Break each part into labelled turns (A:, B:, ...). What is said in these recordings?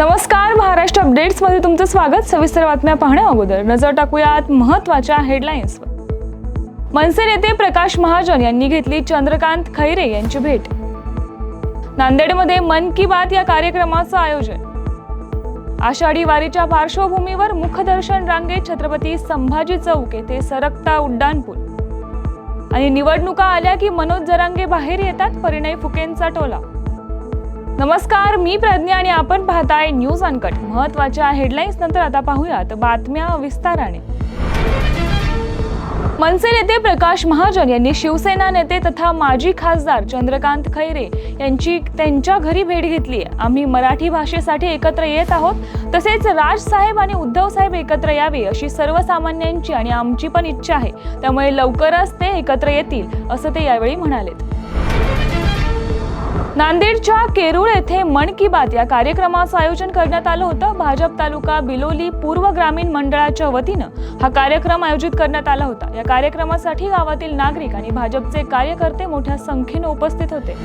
A: नमस्कार महाराष्ट्र अपडेट्समध्ये तुमचं स्वागत. सविस्तर बातम्या पाहण्या अगोदर. नजर टाकूयात महत्त्वाच्या हेडलाईन्सवर मनसे नेते प्रकाश महाजन यांनी घेतली चंद्रकांत खैरे यांची भेट. नांदेडमध्ये मन की बात या कार्यक्रमाचं आयोजन. आषाढी वारीच्या पार्श्वभूमीवर मुखदर्शन रांगेत छत्रपती संभाजी चौक येथे सरकता उड्डाणपूल. आणि निवडणुका आल्या की मनोज जरांगे बाहेर येतात परिणय फुकेंचा टोला. नमस्कार मी प्रज्ञा आणि आपण पाहताय न्यूज अनकट. महत्त्वाच्या हेडलाईन्स नंतर आता पाहूयात. बातम्या विस्ताराने. मनसे नेते प्रकाश महाजन यांनी शिवसेना नेते तथा माजी खासदार चंद्रकांत खैरे यांची त्यांच्या घरी भेट घेतली. आहे आम्ही मराठी भाषेसाठी एकत्र येत आहोत. तसेच राजसाहेब आणि उद्धव साहेब एकत्र यावे अशी सर्वसामान्यांची आणि आमची पण इच्छा आहे. त्यामुळे लवकरच ते एकत्र येतील असं ते यावेळी म्हणालेत. नांदेडच्या केरूळ येथे मन की बात या कार्यक्रमाचं आयोजन करण्यात आलं होतं. भाजप तालुका बिलोली पूर्व ग्रामीण मंडळाच्या वतीनं हा कार्यक्रम आयोजित करण्यात आला होता. या कार्यक्रमासाठी गावातील नागरिक आणि भाजपचे कार्यकर्ते मोठ्या संख्येने उपस्थित होते.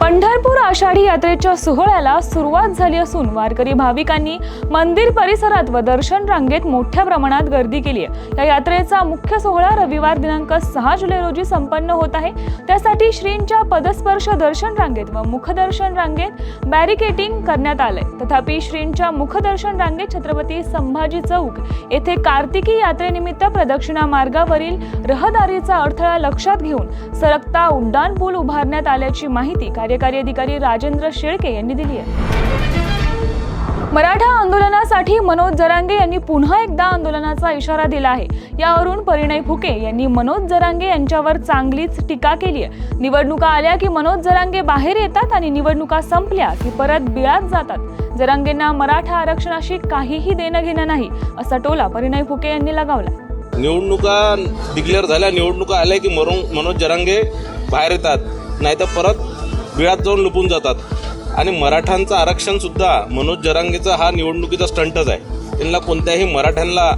A: पंढरपूर आषाढी यात्रेच्या सोहळ्याला सुरुवात झाली असून वारकरी भाविकांनी मंदिर परिसरात व दर्शन रांगेत मोठ्या प्रमाणात गर्दी केली आहे. या यात्रेचा मुख्य सोहळा रविवार दिनांक सहा जुलै रोजी संपन्न होत आहे. त्यासाठी श्रींच्या पदस्पर्श दर्शन रांगेत व मुखदर्शन रांगेत बॅरिकेटिंग करण्यात आलंय. तथापि श्रींच्या मुखदर्शन रांगेत छत्रपती संभाजी चौक येथे कार्तिकी यात्रेनिमित्त प्रदक्षिणा मार्गावरील रहदारीचा अडथळा लक्षात घेऊन सरकता उड्डाण पूल उभारण्यात आल्याची माहिती कार्यकारी अधिकारी राजेंद्र शेळके यांनी दिली आहे. मराठा आंदोलनासाठी मनोज जरांगे यांनी पुन्हा एकदा आंदोलनाचा इशारा दिला आहे. यावरून परिणय फुके यांनी मनोज जरांगे यांच्यावर चांगलीच टीका केली आहे. निवडणुका आल्या की मनोज जरांगे बाहेर येतात आणि निवडणुका संपल्या की परत बिळात जातात. जरांगेंना मराठा आरक्षणाशी काहीही देणं घेणं नाही असा टोला परिणय फुके यांनी लगावला.
B: निवडणुका डिक्लेअर झाल्या निवडणुका आल्या की मनोज जरांगे बाहेर येतात. नाहीतर परत बिळात जाऊन लुपून जातात. आणि मराठ्यांचं आरक्षणसुद्धा मनोज जरांगेचा हा निवडणुकीचा स्टंटच आहे. त्यांना कोणत्याही मराठ्यांना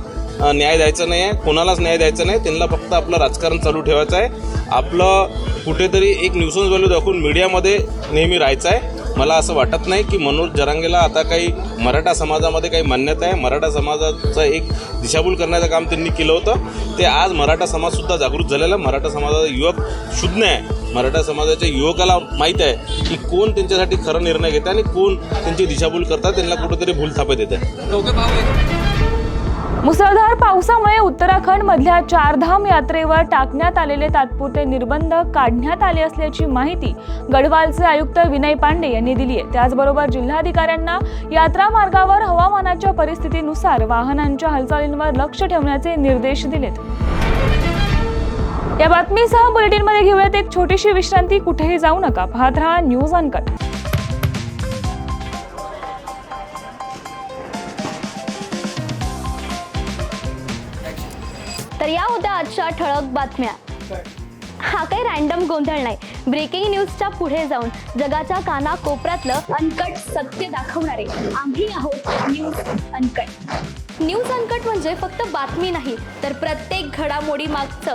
B: न्याय द्यायचा नाही आहे कोणालाच न्याय द्यायचा नाही त्यांना फक्त आपलं राजकारण चालू ठेवायचं आहे. आपलं कुठेतरी एक न्यूसन्स व्हॅल्यू दाखवून मीडियामध्ये नेहमी राहायचं आहे मला असं वाटत नाही की मनोज जरांगेला आता काही मराठा समाजामध्ये काही मान्यता आहे. मराठा समाजाचं एक दिशाभूल करण्याचं काम त्यांनी केलं होतं. ते आज मराठा समाजसुद्धा जागृत झालेला आहे. मराठा समाजाचा युवक शुद्ध आहे. मराठा समाजाच्या युवकाला माहीत आहे की कोण त्यांच्यासाठी खरा निर्णय घेते आणि कोण त्यांची दिशाभूल करतात त्यांना कुठेतरी भूल थापत येते.
A: मुसळधार पावसामुळे उत्तराखंड मधल्या चारधाम यात्रेवर टाकण्यात आलेले तात्पुरते निर्बंध काढण्यात आले असल्याची माहिती गढवालचे आयुक्त विनय पांडे यांनी दिली आहे. त्याचबरोबर जिल्हाधिकाऱ्यांना यात्रा मार्गावर हवामानाच्या परिस्थितीनुसार वाहनांच्या हालचालींवर लक्ष ठेवण्याचे निर्देश दिलेत. या बातमीसह बुलेटिनमध्ये घेऊयात एक छोटीशी विश्रांती. कुठेही जाऊ नका. पाहत राहा न्यूज अनकट
C: तर या होत्या आजच्या ठळक बातम्या. हा काही रॅन्डम गोंधळ नाही. ब्रेकिंग न्यूजच्या पुढे जाऊन जगाच्या काना कोपऱ्यातलं अनकट सत्य दाखवणारे आम्ही आहोत न्यूज अनकट न्यूज अनकट म्हणजे फक्त बातमी नाही तर प्रत्येक घडामोडी मागचं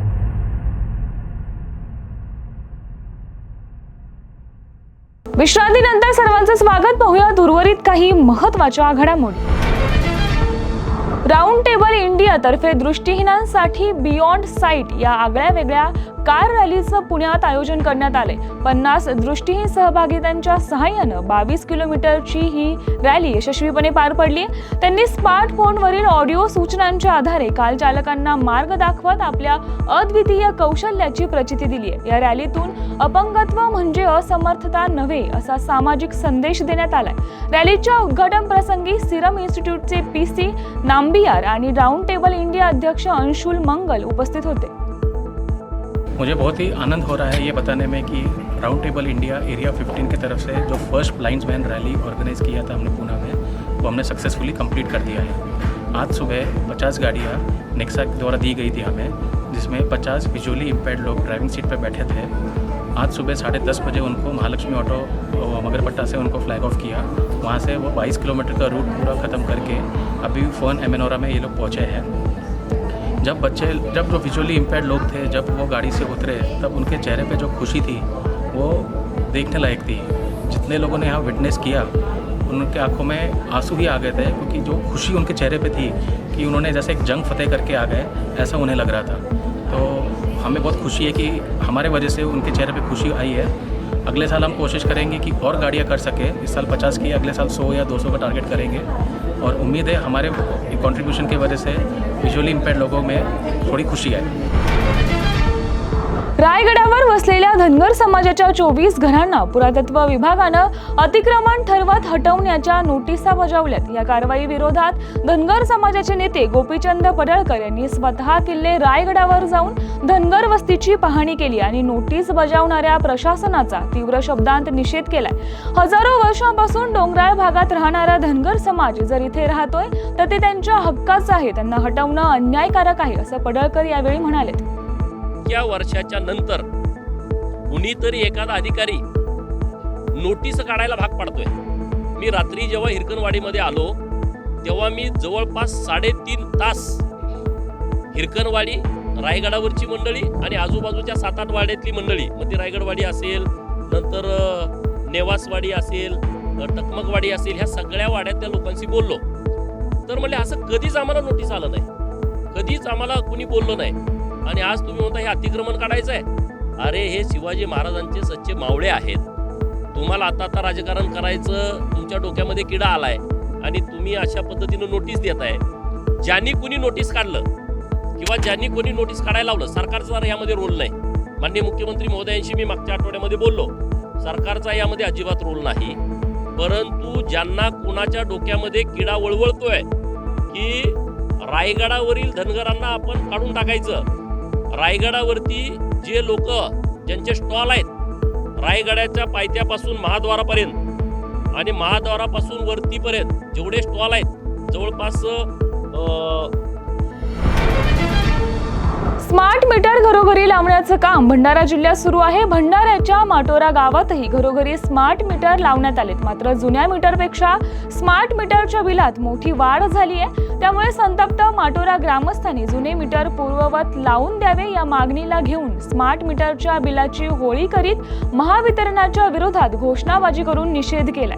A: विश्रांतीनंतर सर्वांचं स्वागत. पाहूयात उर्वरित काही महत्त्वाच्या घडामोडी राऊंड टेबल इंडियातर्फे दृष्टीहीनांसाठी बियॉन्ड साईट या आगळ्या वेगळ्या कार रॅलीचं पुण्यात आयोजन करण्यात आले पन्नास दृष्टीहीन सहभागितांच्या सहाय्यानं बावीस किलोमीटरची ही रॅली यशस्वीपणे पार पडली त्यांनी स्मार्टफोनवरील ऑडिओ सूचनांच्या आधारे काल चालकांना मार्ग दाखवत आपल्या अद्वितीय कौशल्याची प्रचिती दिली आहे या रॅलीतून अपंगत्व म्हणजे असमर्थता नव्हे असा सामाजिक संदेश देण्यात आलाय. रॅलीच्या उद्घाटन प्रसंगी सिरम इन्स्टिट्यूटचे पी सी नांबियार आणि राऊंड टेबल इंडिया अध्यक्ष अंशुल मंगल उपस्थित होते.
D: मुझे बहुत ही आनंद हो रहा है ये बताने में कि राउंड टेबल इंडिया एरिया 15 की तरफ़ से जो first blinds man rally organise KIA था हमने पूना में, वो हमने सक्सेसफुली कंप्लीट कर दिया है। आज सुबह 50 गाड़ियाँ नेक्सा द्वारा दी गई थी हमें, जिसमें 50 विजुअली इम्पेयर्ड लोग ड्राइविंग सीट पर बैठे थे। आज सुबह साढ़े दस बजे उनको महालक्ष्मी ऑटो मगरपट्टा से उनको फ्लैग ऑफ़ किया। वहाँ से वो 22 किलोमीटर का रूट पूरा ख़त्म करके अभी फ़ोन एमेनोरा में ये लोग पहुँचे हैं। जब बच्चे, जब जो विजुअली इम्पेयर्ड लोग थे, जब वो गाड़ी से उतरे, तब उनके चेहरे पे जो खुशी थी, वो देखने लायक थी। जितने लोगों ने यहाँ विटनेस किया, उनके आँखों में आँसू ही आ गए थे, क्योंकि जो खुशी उनके चेहरे पे थी, कि उन्होंने जैसे एक जंग फतेह करके आ गए, ऐसा उन्हें लग रहा था। तो हमें बहुत खुशी है कि हमारे वजह से उनके चेहरे पे खुशी आई है। अगले साल हम कोशिश करेंगे कि और गाड़ियाँ कर सके। इस साल 50 की अगले साल सौ या दो सौ का टारगेट करेंगे। और उम्मीद है हमारे कंट्रीब्यूशन की वजह से विजुअली इम्पेयर लोगों में थोड़ी खुशी आए।
A: रायगडावर वसलेल्या धनगर समाजाच्या चोवीस घरांना पुरातत्व विभागानं अतिक्रमण ठरवत हटवण्याच्या नोटिसा बजावल्यात. या कारवाई विरोधात धनगर समाजाचे नेते गोपीचंद पडळकर यांनी स्वतः किल्ले रायगडावर जाऊन धनगर वस्तीची पाहणी केली आणि नोटीस बजावणाऱ्या प्रशासनाचा तीव्र शब्दांत निषेध केलाय. हजारो वर्षांपासून डोंगराळ भागात राहणारा धनगर समाज जर इथे राहतोय तर ते त्यांच्या हक्काचं आहे. त्यांना हटवणं अन्यायकारक आहे असं पडळकर यावेळी म्हणाले
E: या वर्षाच्या नंतर कुणीतरी एखादा अधिकारी नोटीस काढायला भाग पाडतोय. मी रात्री जेव्हा हिरकणवाडीमध्ये आलो तेव्हा मी जवळपास साडेतीन तास हिरकणवाडी रायगडावरची मंडळी आणि आजूबाजूच्या सात आठ वाड्यातली मंडळी. म्हणजे रायगडवाडी असेल नंतर नेवासवाडी असेल टकमकवाडी असेल ह्या सगळ्या वाड्यातल्या लोकांशी बोललो. तर म्हणले असं कधीच आम्हाला नोटीस आलं नाही. कधीच आम्हाला कुणी बोललो नाही. आणि आज तुम्ही म्हणता हे अतिक्रमण काढायचं आहे अरे हे शिवाजी महाराजांचे सच्चे मावळे आहेत. तुम्हाला आता आता राजकारण करायचं तुमच्या डोक्यामध्ये किडा आलाय. आणि तुम्ही अशा पद्धतीनं नोटीस देत आहे ज्यांनी कुणी नोटीस काढलं किंवा ज्यांनी कोणी नोटीस काढायला लावलं सरकारचा जरा यामध्ये रोल नाही. माननीय मुख्यमंत्री महोदयांशी मी मागच्या आठवड्यामध्ये बोललो. सरकारचा यामध्ये अजिबात रोल नाही. परंतु ज्यांना कुणाच्या डोक्यामध्ये किडा वळवळतोय की रायगडावरील धनगरांना आपण काढून टाकायचं. रायगडावरती जे लोक ज्यांचे स्टॉल आहेत रायगडाच्या पायथ्यापासून महाद्वारापर्यंत आणि महाद्वारापासून वरतीपर्यंत जेवढे स्टॉल आहेत जवळपास
A: स्मार्ट मीटर घरोघरी लावण्याचं काम भंडारा जिल्ह्यात सुरू आहे. भंडाऱ्याच्या माटोरा गावातही घरोघरी स्मार्ट मीटर लावण्यात आलेत. मात्र जुन्या मीटरपेक्षा स्मार्ट मीटरच्या बिलात मोठी वाढ झाली आहे. त्यामुळे संतप्त माटोरा ग्रामस्थांनी जुने मीटर पूर्ववत लावून द्यावे या मागणीला घेऊन स्मार्ट मीटरच्या बिलाची होळी करीत महावितरणाच्या विरोधात घोषणाबाजी करून निषेध केलाय.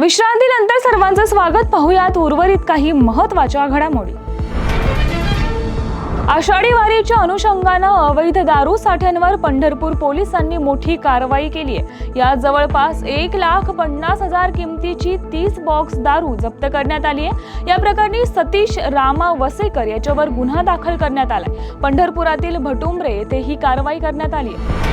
A: विश्रांतीनंतर सर्वांचं स्वागत पाहूयात उर्वरित काही महत्त्वाच्या घडामोडी. आषाढी वारीच्या अनुषंगानं अवैध दारू साठ्यांवर पंढरपूर पोलिसांनी मोठी कारवाई केली आहे. या जवळपास एक लाख पन्नास हजार किमतीची तीस बॉक्स दारू जप्त करण्यात आली आहे. या प्रकरणी सतीश रामा वसेकर याच्यावर गुन्हा दाखल करण्यात आलाय. पंढरपुरातील भटुंबरे येथे ही कारवाई करण्यात आली आहे.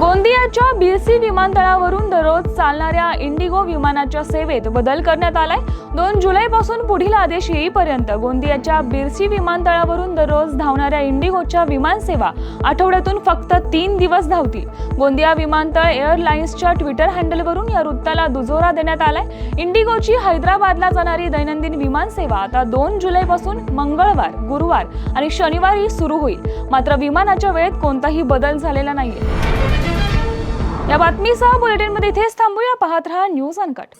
A: गोंदियाच्या बिरसी विमानतळावरून दररोज चालणाऱ्या इंडिगो विमानाच्या सेवेत बदल करण्यात आलाय. दोन जुलैपासून पुढील आदेश येईपर्यंत गोंदियाच्या बिरसी विमानतळावरून दररोज धावणाऱ्या इंडिगोच्या विमानसेवा आठवड्यातून फक्त तीन दिवस धावतील. गोंदिया विमानतळ एअरलाइन्सच्या ट्विटर हँडलवरून या वृत्ताला दुजोरा देण्यात आलाय. इंडिगोची हैदराबादला जाणारी दैनंदिन विमानसेवा आता दोन जुलैपासून मंगळवार गुरुवार आणि शनिवारी सुरू होईल. मात्र विमानाच्या वेळेत कोणताही बदल झालेला नाहीये. या बातमीसह बुलेटिनमध्ये इथेच थांबूया. पाहत रहा न्यूज अनकट.